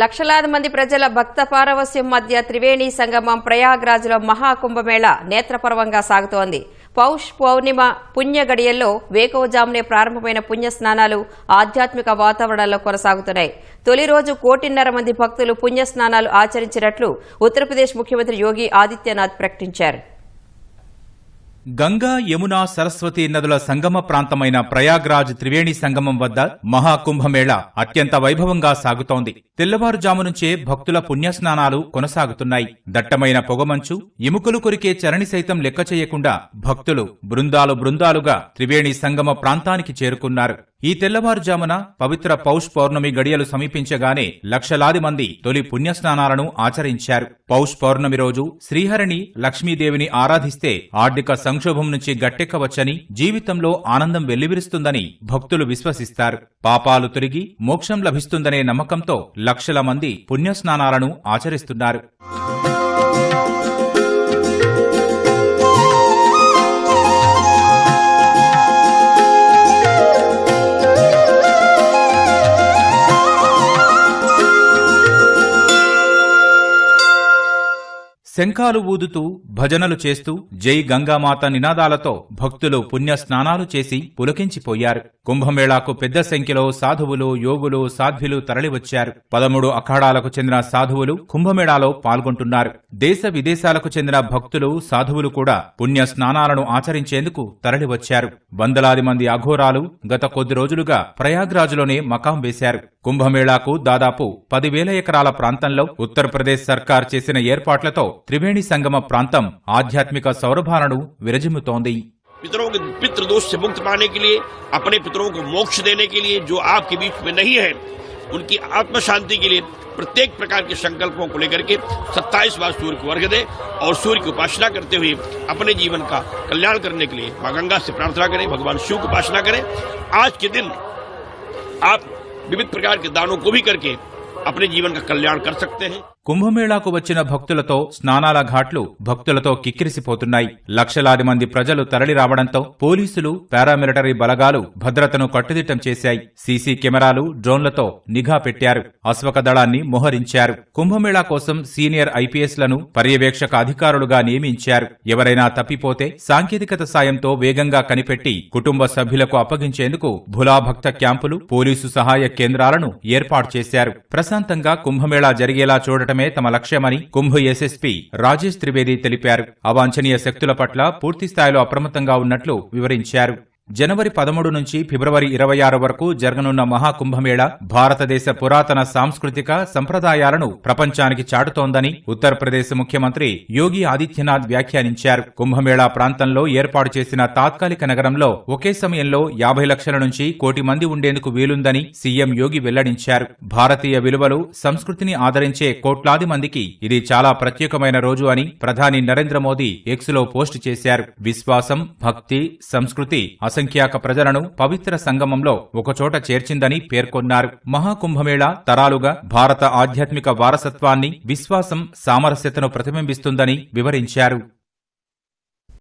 లక్షలాది మంది ప్రజల భక్త పారవస్యం మధ్య త్రివేణి సంగమం ప్రయాగ్రాజ్లో మహాకుంభమేళ నేత్రపర్వంగా సాగుతోంది. పౌష్ పౌర్ణిమ పుణ్య గడియల్లో వేకోజామునే ప్రారంభమైన పుణ్య స్నానాలు ఆధ్యాత్మిక వాతావరణంలో కొనసాగుతున్నాయి. తొలి రోజు కోటిన్నర మంది భక్తులు పుణ్య స్నానాలు ఆచరించినట్లు ఉత్తరప్రదేశ్ ముఖ్యమంత్రి యోగి ఆదిత్యనాథ్ ప్రకటించారు. గంగా యమున సరస్వతి నదుల సంగమ ప్రాంతమైన ప్రయాగ్రాజ్ త్రివేణి సంగమం వద్ద మహాకుంభమేళ అత్యంత వైభవంగా సాగుతోంది. తెల్లవారుజాము నుంచే భక్తుల పుణ్యస్నానాలు కొనసాగుతున్నాయి. దట్టమైన పొగమంచు ఎముకలు కొరికే చరణి సైతం లెక్క చేయకుండా భక్తులు బృందాలు బృందాలుగా త్రివేణి సంగమ ప్రాంతానికి చేరుకున్నారు. ఈ తెల్లవారుజామున పవిత్ర పౌష్ పౌర్ణమి గడియలు సమీపించగానే లక్షలాది మంది తొలి పుణ్యస్నానాలను ఆచరించారు. పౌష్ పౌర్ణమి రోజు శ్రీహరిని లక్ష్మీదేవిని ఆరాధిస్తే ఆర్థిక సంక్షోభం నుంచి గట్టెక్కవచ్చని జీవితంలో ఆనందం వెల్లివిరుస్తుందని భక్తులు విశ్వసిస్తారు. పాపాలు తొలగి మోక్షం లభిస్తుందనే నమ్మకంతో లక్షల మంది పుణ్యస్నానాలను ఆచరిస్తున్నారు. శంఖాలు ఊదుతూ భజనలు చేస్తూ జై గంగామాత నినాదాలతో భక్తులు పుణ్య స్నానాలు చేసి పులకించిపోయారు. కుంభమేళాకు పెద్ద సంఖ్యలో సాధువులు యోగులు సాధ్విలు తరలివచ్చారు. పదమూడు అఖాడాలకు చెందిన సాధువులు కుంభమేళాలో పాల్గొంటున్నారు. దేశ విదేశాలకు చెందిన భక్తులు సాధువులు కూడా పుణ్య స్నానాలను ఆచరించేందుకు తరలివచ్చారు. వందలాది మంది అఘోరాలు గత కొద్ది రోజులుగా ప్రయాగ్రాజులోనే మకాం వేశారు. కుంభమేళాకు దాదాపు పదివేల ఎకరాల ప్రాంతంలో ఉత్తరప్రదేశ్ సర్కార్ చేసిన ఏర్పాట్లతో త్రివేణి సంగమ ప్రాంతం ఆధ్యాత్మిక సౌరభాలను విరజిమ్ముతోంది पितरों के पितृ दोष से मुक्त पाने के लिए अपने पितरों को मोक्ष देने के लिए जो आपके बीच में नहीं है उनकी आत्म शांति के लिए प्रत्येक प्रकार के संकल्पों को लेकर के 27 बार सूर्य को अर्घ दें और सूर्य की उपासना करते हुए अपने जीवन का कल्याण करने के लिए मां गंगा से प्रार्थना करें भगवान शिव की उपासना करें आज के दिन आप विविध प्रकार के दानों को भी करके अपने जीवन का कल्याण कर सकते हैं। కుంభమేళాకు వచ్చిన భక్తులతో స్నానాల ఘాట్లు భక్తులతో కిక్కిరిసిపోతున్నాయి. లక్షలాది మంది ప్రజలు తరలి రావడంతో పోలీసులు పారామిలిటరీ బలగాలు భద్రతను కట్టుదిట్టం చేశాయి. సీసీ కెమెరాలు డ్రోన్లతో నిఘా పెట్టారు. అశ్వక దళాన్ని మోహరించారు. కుంభమేళా కోసం సీనియర్ ఐపీఎస్లను పర్యవేక్షక అధికారులుగా నియమించారు. ఎవరైనా తప్పిపోతే సాంకేతికత సాయంతో వేగంగా కనిపెట్టి కుటుంబ సభ్యులకు అప్పగించేందుకు భులాభక్త క్యాంపులు పోలీసు సహాయ కేంద్రాలను ఏర్పాటు చేశారు. ప్రశాంతంగా కుంభమేళా జరిగేలా చూడటం చూడటమే తమ లక్ష్యమని కుంభ ఎస్ఎస్పీ రాజేష్ త్రివేది తెలిపారు. అవాంఛనీయ శక్తుల పట్ల పూర్తిస్థాయిలో అప్రమత్తంగా ఉన్నట్లు వివరించారు. జనవరి పదమూడు నుంచి ఫిబ్రవరి ఇరవై ఆరు వరకు జరగనున్న మహాకుంభమేళ భారతదేశ పురాతన సాంస్కృతిక సంప్రదాయాలను ప్రపంచానికి చాటుతోందని ఉత్తరప్రదేశ్ ముఖ్యమంత్రి యోగి ఆదిత్యనాథ్ వ్యాఖ్యానించారు. కుంభమేళా ప్రాంతంలో ఏర్పాటు చేసిన తాత్కాలిక నగరంలో ఒకే సమయంలో యాభై లక్షల నుంచి కోటి మంది ఉండేందుకు వీలుందని సీఎం యోగి వెల్లడించారు. భారతీయ విలువలు సంస్కృతిని ఆదరించే కోట్లాది మందికి ఇది చాలా ప్రత్యేకమైన రోజు అని ప్రధాని నరేంద్ర మోదీ ఎక్స్లో పోస్టు చేశారు. విశ్వాసం భక్తి సంస్కృతి అసంఖ్యాక ప్రజలను పవిత్ర సంగమంలో ఒకచోట చేర్చిందని పేర్కొన్నారు. మహాకుంభమేళ తరాలుగా భారత ఆధ్యాత్మిక వారసత్వాన్ని విశ్వాసం సామరస్యతను ప్రతిబింబిస్తుందని వివరించారు.